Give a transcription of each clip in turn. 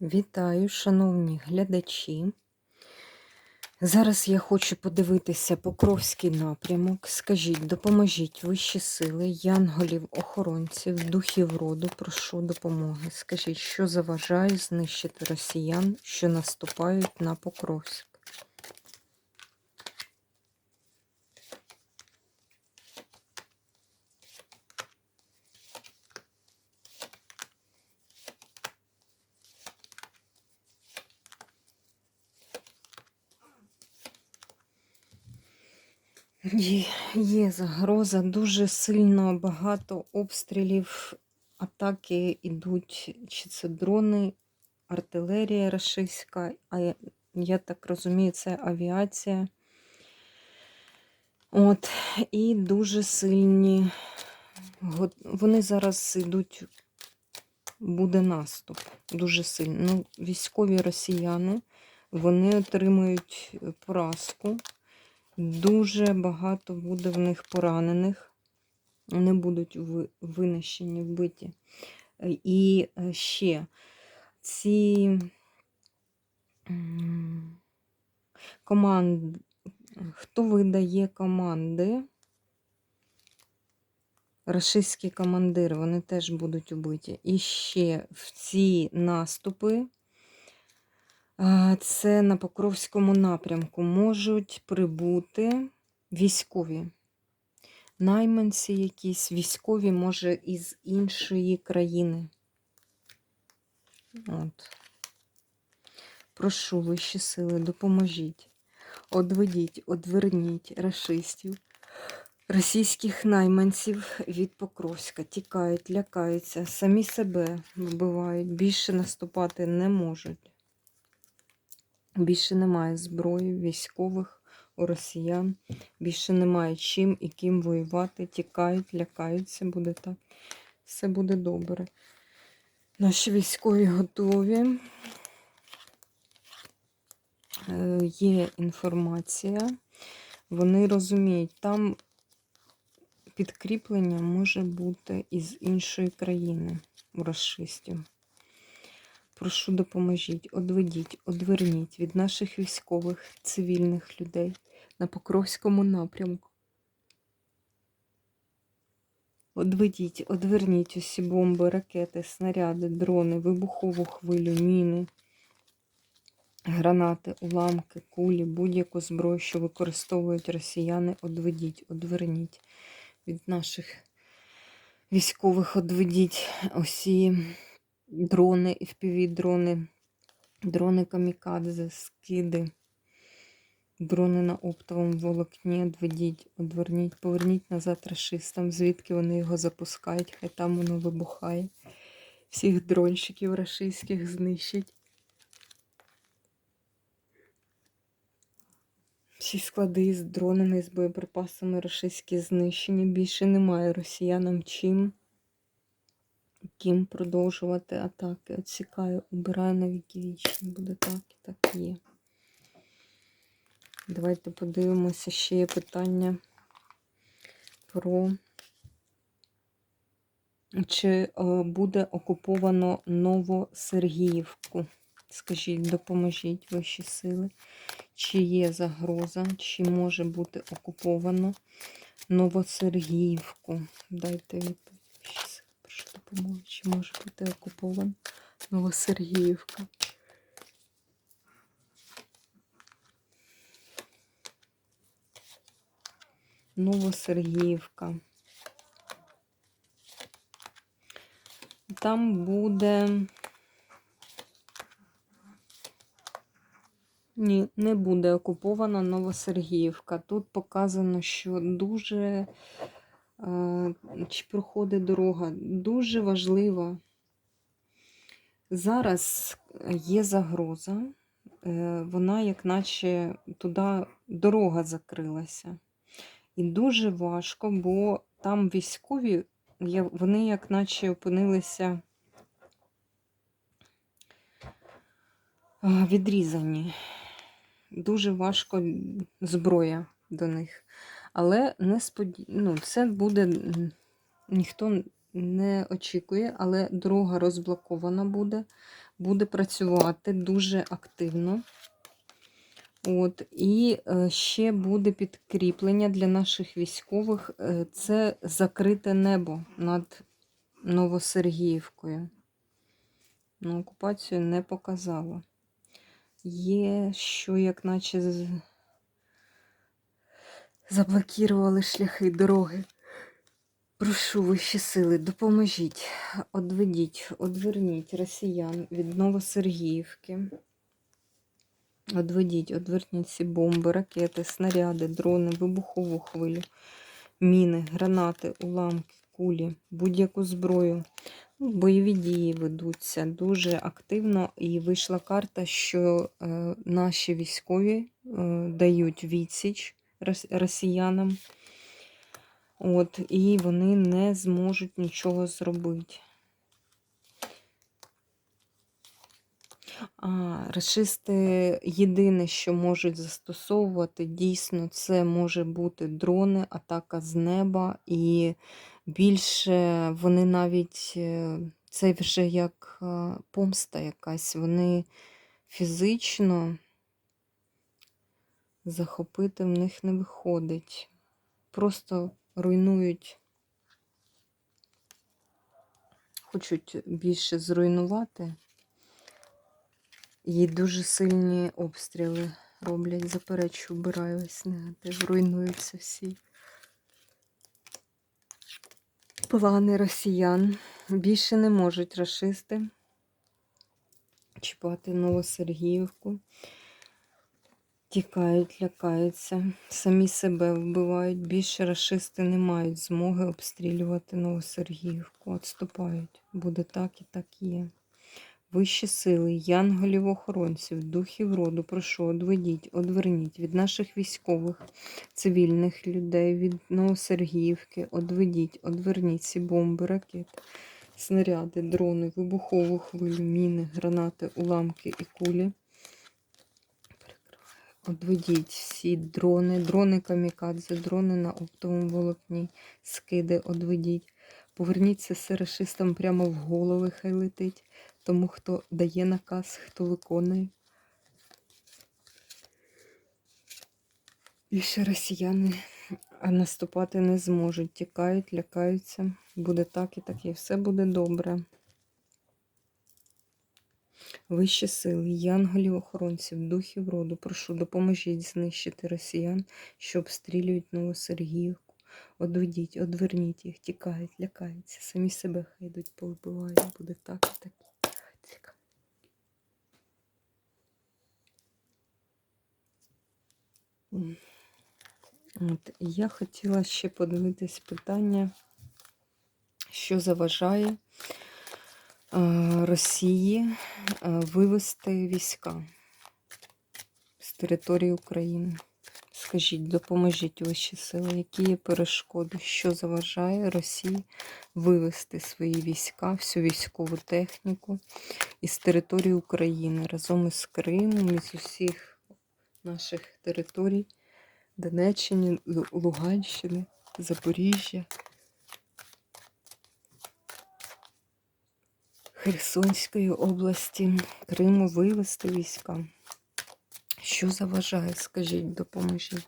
Вітаю, шановні глядачі. Зараз я хочу подивитися Покровський напрямок. Скажіть, допоможіть вищі сили, янголів, охоронців, духів роду, прошу допомоги. Скажіть, що заважає знищити росіян, що наступають на Покровськ? Є, загроза, дуже сильно багато обстрілів, атаки йдуть, чи це дрони, артилерія рашистська, а я, я так розумію, це авіація. От, і дуже сильні. Вони зараз йдуть, буде наступ. Дуже сильно. Ну, військові росіяни, вони отримують поразку. Дуже багато буде в них поранених, вони будуть ви- винищені, вбиті. Е, І е, ще ці м, команд, хто видає команди, рашистські командири, вони теж будуть убиті. І ще в ці наступи Це на Покровському напрямку можуть прибути військові. Найманці якісь, військові, може, із іншої країни. От. Прошу вищі сили, допоможіть. Одведіть, одверніть рашистів, російських найманців від Покровська. Тікають, лякаються, самі себе вбивають, більше наступати не можуть. Більше немає зброї військових у росіян. Більше немає чим і ким воювати. Тікають, лякаються, буде так. Все буде добре. Наші військові готові. Е, Є інформація. Вони розуміють, там підкріплення може бути із іншої країни у расистів. Прошу допоможіть, одведіть, одверніть від наших військових, цивільних людей на Покровському напрямку. Одведіть, одверніть усі бомби, ракети, снаряди, дрони, вибухову хвилю, міни, гранати, уламки, кулі, будь-яку зброю, що використовують росіяни, одведіть, одверніть від наших військових, одведіть усі дрони, FPV-дрони, дрони камікадзе, скиди, дрони на оптовому волокні, одведіть, одверніть, поверніть назад рашистам, звідки вони його запускають, хай там воно вибухає. Всіх дронщиків рашистських знищить. Всі склади з дронами, з боєприпасами рашистські знищені. Більше немає росіянам чим ким продовжувати атаки. Отсікаю, убираю на віки вічні. Буде так і так є. Давайте подивимося, ще є питання про чи е, буде окуповано Новосергіївку. Скажіть, допоможіть вищі сили. Чи є загроза, чи може бути окуповано Новосергіївку? Дайте відповідь. Допомоги. Чи може бути окупована Новосергіївка? Новосергіївка. Там буде. Ні, не буде окупована Новосергіївка. Тут показано, що дуже чи проходить дорога. Дуже важлива. Зараз є загроза. Е, вона, як наче туди дорога закрилася. І дуже важко, бо там військові, вони як наче опинилися відрізані. Дуже важко зброя до них. Але не ну, це буде ніхто не очікує, але дорога розблокована буде, буде працювати дуже активно. От, І е, ще буде підкріплення для наших військових. е, Це закрите небо над Новосергіївкою. Ну, окупацію не показала. Є, що як наче з- заблокували шляхи дороги. Прошу вищі сили, допоможіть, одведіть, одверніть росіян від Новосергіївки. Одведіть, одверніть ці бомби, ракети, снаряди, дрони, вибухову хвилю, міни, гранати, уламки, кулі, будь-яку зброю. Ну, Бойові дії ведуться дуже активно, і вийшла карта, що е, наші військові е, дають відсіч росіянам. От, і вони не зможуть нічого зробити. А, расисти єдине, що можуть застосовувати, дійсно, це може бути дрони, атака з неба, і більше вони навіть е, це вже як е, помста якась. Вони фізично захопити в них не виходить. Просто руйнують, хочуть більше зруйнувати. І дуже сильні обстріли роблять. Заперечу, вбираю ось негатив, руйнуються всі. Плани росіян більше не можуть рашисти чіпати Новосергіївку. Тікають, лякаються, самі себе вбивають. Більше рашисти не мають змоги обстрілювати Новосергіївку. Отступають. Буде так і так є. Вищі сили, янголів-охоронців, духів роду, прошу, одведіть, одверніть від наших військових, цивільних людей, від Новосергіївки, одведіть, одверніть ці бомби, ракети, снаряди, дрони, вибухову хвилю, міни, гранати, уламки і кулі. Одведіть всі дрони, дрони камікадзе, дрони на оптовому волокні, скиди, одведіть. Поверніться серашистам прямо в голови, хай летить. Тому хто дає наказ, хто виконує. Більше росіяни наступати не зможуть. Тікають, лякаються. Буде так і так, і все буде добре. Вищі сили, янголів, охоронців, духів роду, прошу, допоможіть знищити росіян, що обстрілюють Новосергіївку. Одведіть, одверніть їх, тікають, лякаються, самі себе хай йдуть, повбивають. Буде так і так. От, я хотіла ще подивитись питання, що заважає Росії е, вивести війська з території України. Скажіть, допоможіть вищі сили, які є перешкоди, що заважає Росії вивести свої війська, всю військову техніку із території України разом із Кримом, із усіх наших територій, Донеччини, Луганщини, Запоріжжя, Херсонської області, Криму вивезти війська. Що заважає, скажіть, допоможіть.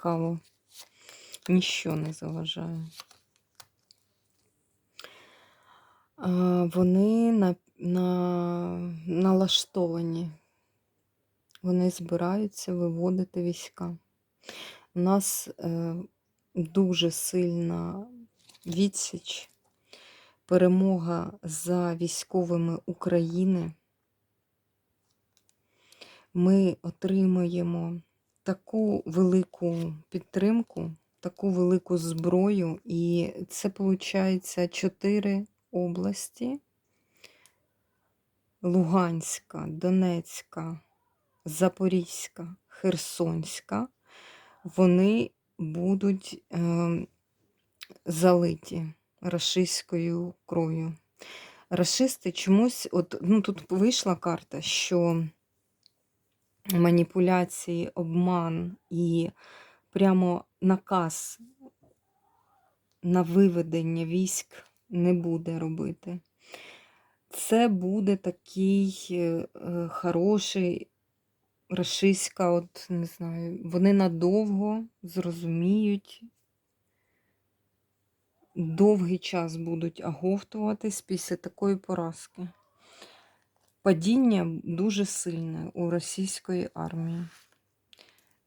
Цікаво. Ніщо не заважає. Вони на, на, налаштовані. Вони збираються виводити війська. У нас е, дуже сильна відсіч, перемога за військовими України. Ми отримуємо таку велику підтримку, таку велику зброю, і це виходить чотири області. Луганська, Донецька, Запорізька, Херсонська, вони будуть е, залиті рашистською кров'ю. Рашисти чомусь, от, ну тут вийшла карта, що маніпуляції, обман і прямо наказ на виведення військ не буде робити. Це буде такий е, хороший рашистська, от не знаю, вони надовго зрозуміють, довгий час будуть оговтуватись після такої поразки. Падіння дуже сильне у російської армії.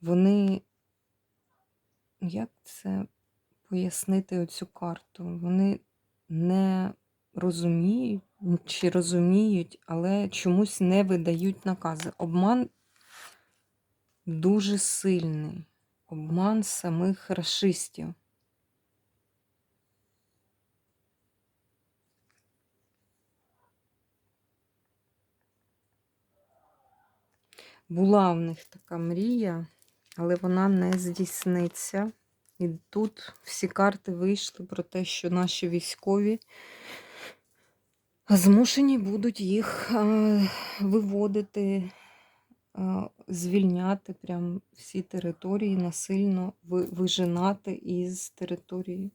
Вони, як це пояснити оцю карту? Вони не розуміють чи розуміють, але чомусь не видають накази. Обман дуже сильний. Обман самих расистів. Була в них така мрія, але вона не здійсниться. І тут всі карти вийшли про те, що наші військові змушені будуть їх е, виводити, е, звільняти прям всі території, насильно вижинати із території.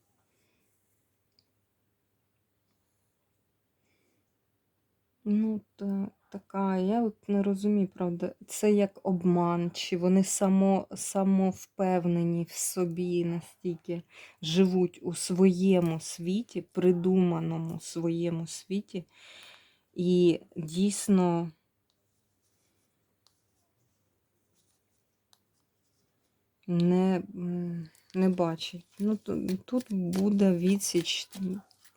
Ну, та, така, я от не розумію, правда, це як обман, чи вони само, самовпевнені в собі настільки живуть у своєму світі, придуманому своєму світі, і дійсно не, не бачать. Ну, тут буде відсіч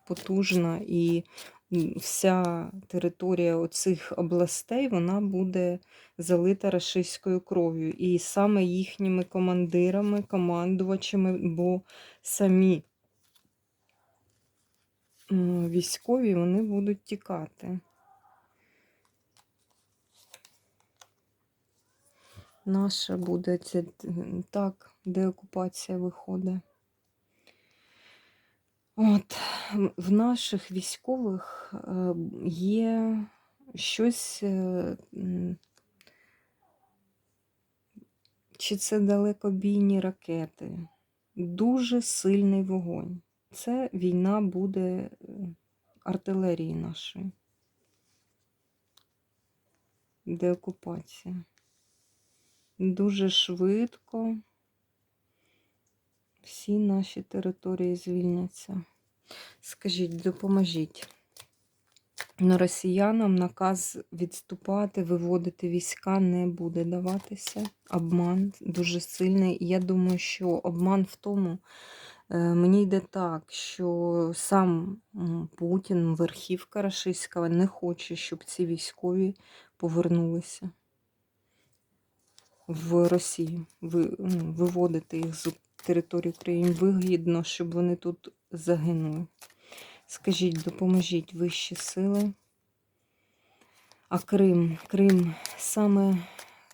потужна і вся територія оцих областей вона буде залита рашистською кров'ю. І саме їхніми командирами, командувачами, бо самі військові вони будуть тікати. Наша буде так, деокупація виходить. От, в наших військових е, є щось, е, чи це далекобійні ракети, дуже сильний вогонь. Це війна буде артилерії нашої. Деокупація. Дуже швидко всі наші території звільняться. Скажіть, допоможіть. Но росіянам наказ відступати, виводити війська не буде даватися. Обман дуже сильний. Я думаю, що обман в тому, е, мені йде так, що сам Путін, верхівка рашистська, не хоче, щоб ці військові повернулися в Росію, ну, виводити їх з території України. Вигідно, щоб вони тут загинули. Скажіть, допоможіть вищі сили. А Крим, Крим саме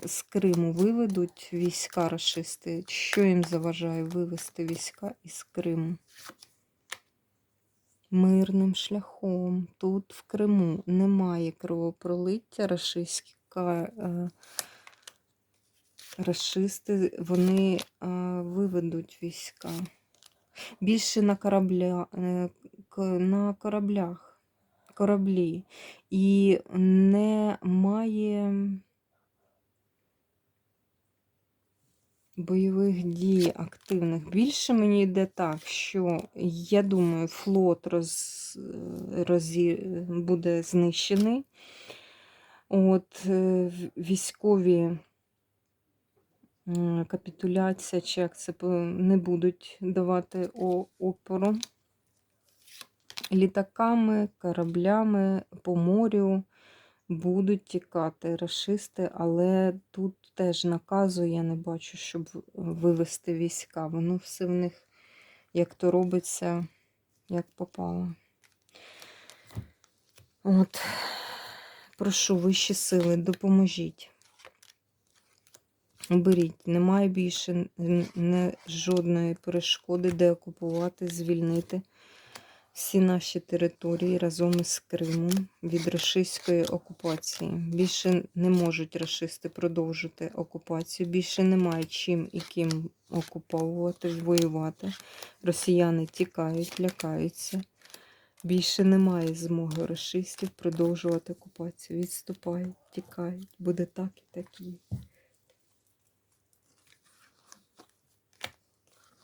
з Криму виведуть війська рашисти. Що їм заважає вивести війська із Криму? Мирним шляхом. Тут в Криму немає кровопролиття рашистська. Рашисти вони е, виведуть війська. Більше на корабля, е, на кораблях, кораблі. І немає бойових дій активних. Більше мені йде так, що я думаю, флот роз, розі, буде знищений. От е, військові капітуляція, чи як це не будуть давати опору літаками, кораблями по морю будуть тікати рашисти, але тут теж наказу я не бачу, щоб вивести війська. Воно все в них як то робиться, як попало. От Прошу вищі сили, допоможіть. Уберіть, немає більше не, жодної перешкоди, де окупувати, звільнити всі наші території разом із Кримом від рашистської окупації. Більше не можуть рашисти продовжити окупацію, більше немає чим і ким окуповувати, воювати. Росіяни тікають, лякаються. Більше немає змоги рашистів продовжувати окупацію. Відступають, тікають. Буде так і так є.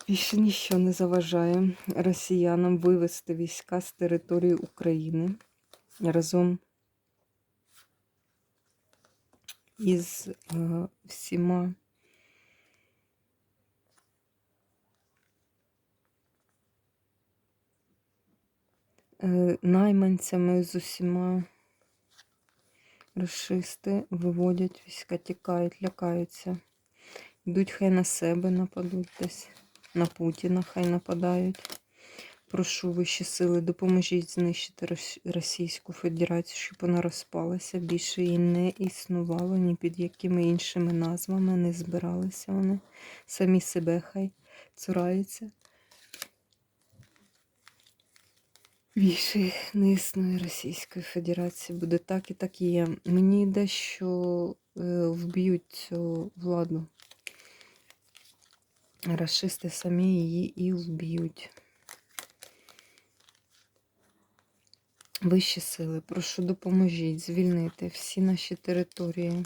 Більше ніщо не заважає росіянам вивести війська з території України разом із е, всіма е, найманцями, з усіма расисти виводять війська, тікають, лякаються. Йдуть хай на себе нападуть десь, на Путіна хай нападають. Прошу вищі сили, допоможіть знищити Російську Федерацію, щоб вона розпалася. Більше її не існувало ні під якими іншими назвами не збиралися вони. Самі себе хай цураються. Більше не існує Російської Федерації. Буде так і так і є. Мені йде, що е, вб'ють цю владу. Рашисти самі її і вб'ють. Вищі сили, прошу допоможіть звільнити всі наші території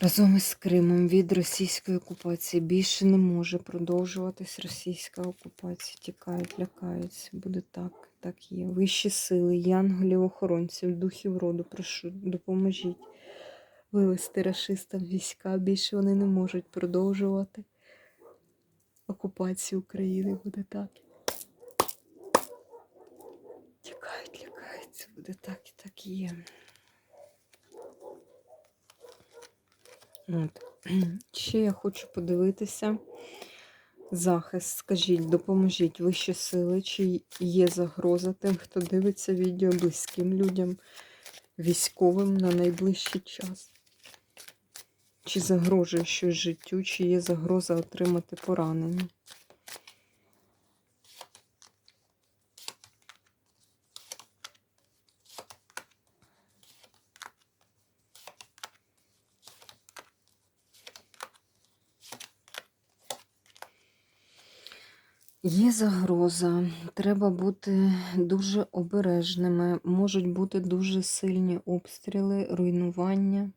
разом із Кримом від російської окупації. Більше не може продовжуватись російська окупація. Тікають, лякаються. Буде так, так є. Вищі сили, янголів, охоронців, духів роду, прошу, допоможіть вивести рашистам війська. Більше вони не можуть продовжувати окупацію України. Буде так. Тікають, лякаються, буде так і так і є. От. Ще я хочу подивитися. Захист, скажіть, допоможіть вищі сили, чи є загроза тим, хто дивиться відео близьким людям, військовим на найближчий час. Чи загрожує щось життю, чи є загроза отримати поранення. Є загроза, треба бути дуже обережними. Можуть бути дуже сильні обстріли, руйнування.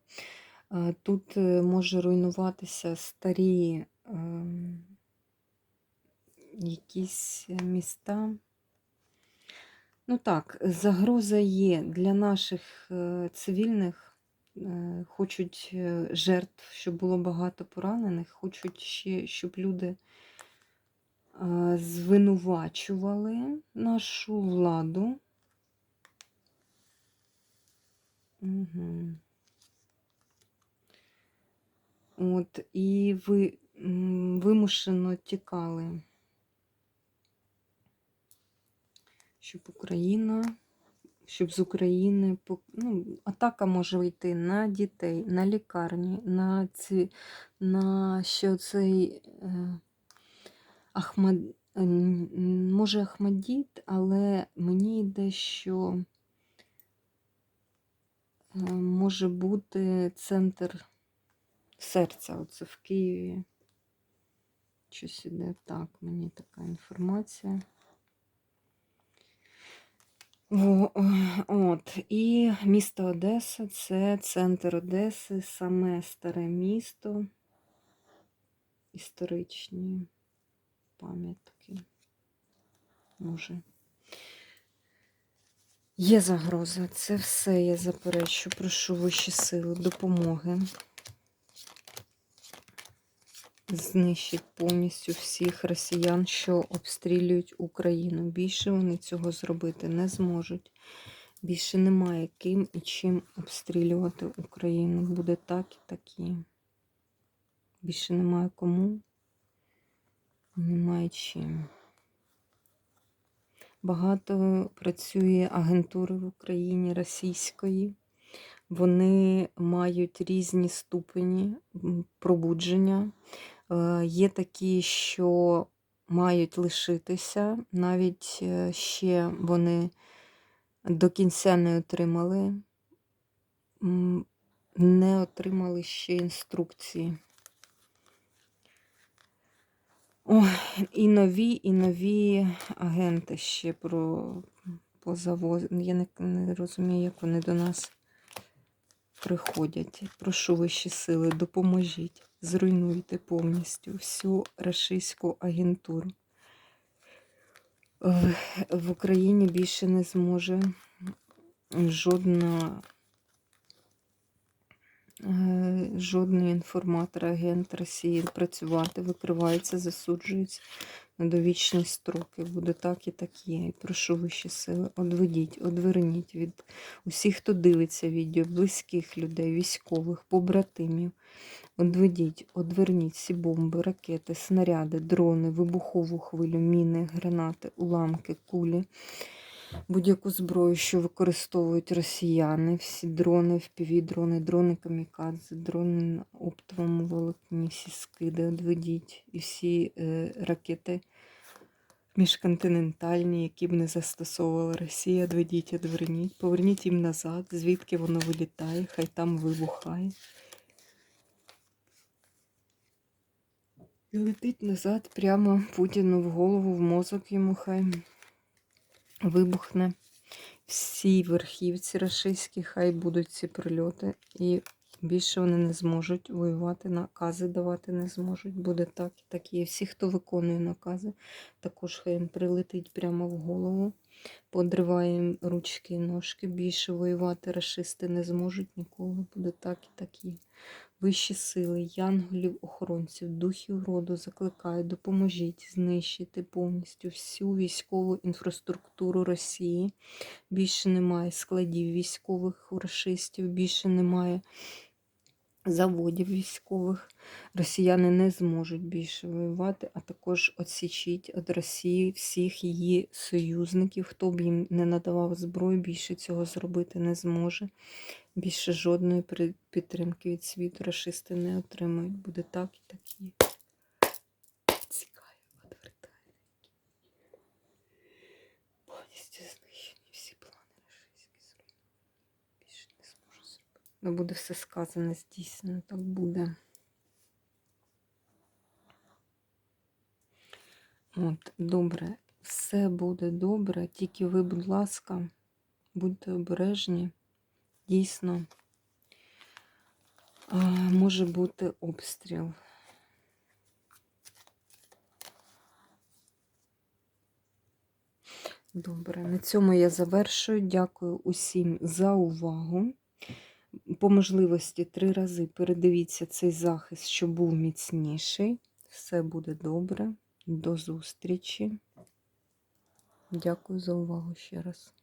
Е, Тут е, може руйнуватися старі ем, якісь міста. Ну так, загроза є для наших е, цивільних. Хочуть жертв, щоб було багато поранених, хочуть ще, щоб люди звинувачували нашу владу. Угу. От, і ви вимушено тікали, щоб Україна, щоб з України ну, атака може йти на дітей, на лікарні, на ці, на що цей е, Ахмад, е, може Ахмадіт, але мені йде, що е, може бути центр серця, оце в Києві. Щось іде так, мені така інформація. Е, От, і місто Одеса це центр Одеси, саме старе місто, історичні пам'ятки. Може. Є загроза, це все я заперечу. Прошу вищі сили, допомоги. Знищить повністю всіх росіян, що обстрілюють Україну. Більше вони цього зробити не зможуть. Більше немає ким і чим обстрілювати Україну. Буде так і так є. Більше немає кому, немає чим. Багато працює агентури в Україні російської. Вони мають різні ступені пробудження. Е, Є такі, що мають лишитися, навіть е, ще вони до кінця не отримали, не отримали ще інструкції. Ой, і нові, і нові агенти ще про позавоз. Я не, не розумію, як вони до нас приходять. Прошу вищі сили, допоможіть, зруйнуйте повністю всю рашистську агентуру. В, в Україні більше не зможе жодна е, жодний інформатор, агент Росії працювати, викривається, засуджується на довічні строки. Буде так і так є. І прошу вищі сили, одведіть, одверніть від усіх, хто дивиться відео, близьких людей, військових, побратимів. Одведіть, одверніть всі бомби, ракети, снаряди, дрони, вибухову хвилю, міни, гранати, уламки, кулі, будь-яку зброю, що використовують росіяни, всі дрони, впівдрони, дрони камікадзе, дрони на оптовому волокні, всі скиди, одведіть. І всі е, ракети міжконтинентальні, які б не застосовувала Росія, одведіть, одверніть, поверніть їм назад, звідки воно вилітає, хай там вибухає. І летить назад прямо Путіну в голову, в мозок йому хай вибухне. Всі верхівці рашистські, хай будуть ці прильоти. І більше вони не зможуть воювати, накази давати не зможуть. Буде так і так є. Всі, хто виконує накази, також хай їм прилетить прямо в голову. Подриває їм ручки і ножки. Більше воювати рашисти не зможуть ніколи. Буде так і так є. Вищі сили, янголів, охоронців, духів роду закликаю, допоможіть знищити повністю всю військову інфраструктуру Росії. Більше немає складів військових у рашистів, більше немає заводів військових. Росіяни не зможуть більше воювати, а також відсічіть від Росії всіх її союзників. Хто б їм не надавав зброю, більше цього зробити не зможе. Більше жодної підтримки від світу рашисти не отримають. Буде так і так є. Цікає, відвертає. Повністю знищені всі плани рашистські зруйновані. Більше не зможу зробити. Ну, буде все сказане, здійснено, так буде. От, добре, все буде добре, тільки ви, будь ласка, будьте обережні. Дійсно, а, може бути обстріл. Добре, на цьому я завершую. Дякую усім за увагу. По можливості три рази передивіться цей захист, щоб був міцніший. Все буде добре. До зустрічі. Дякую за увагу ще раз.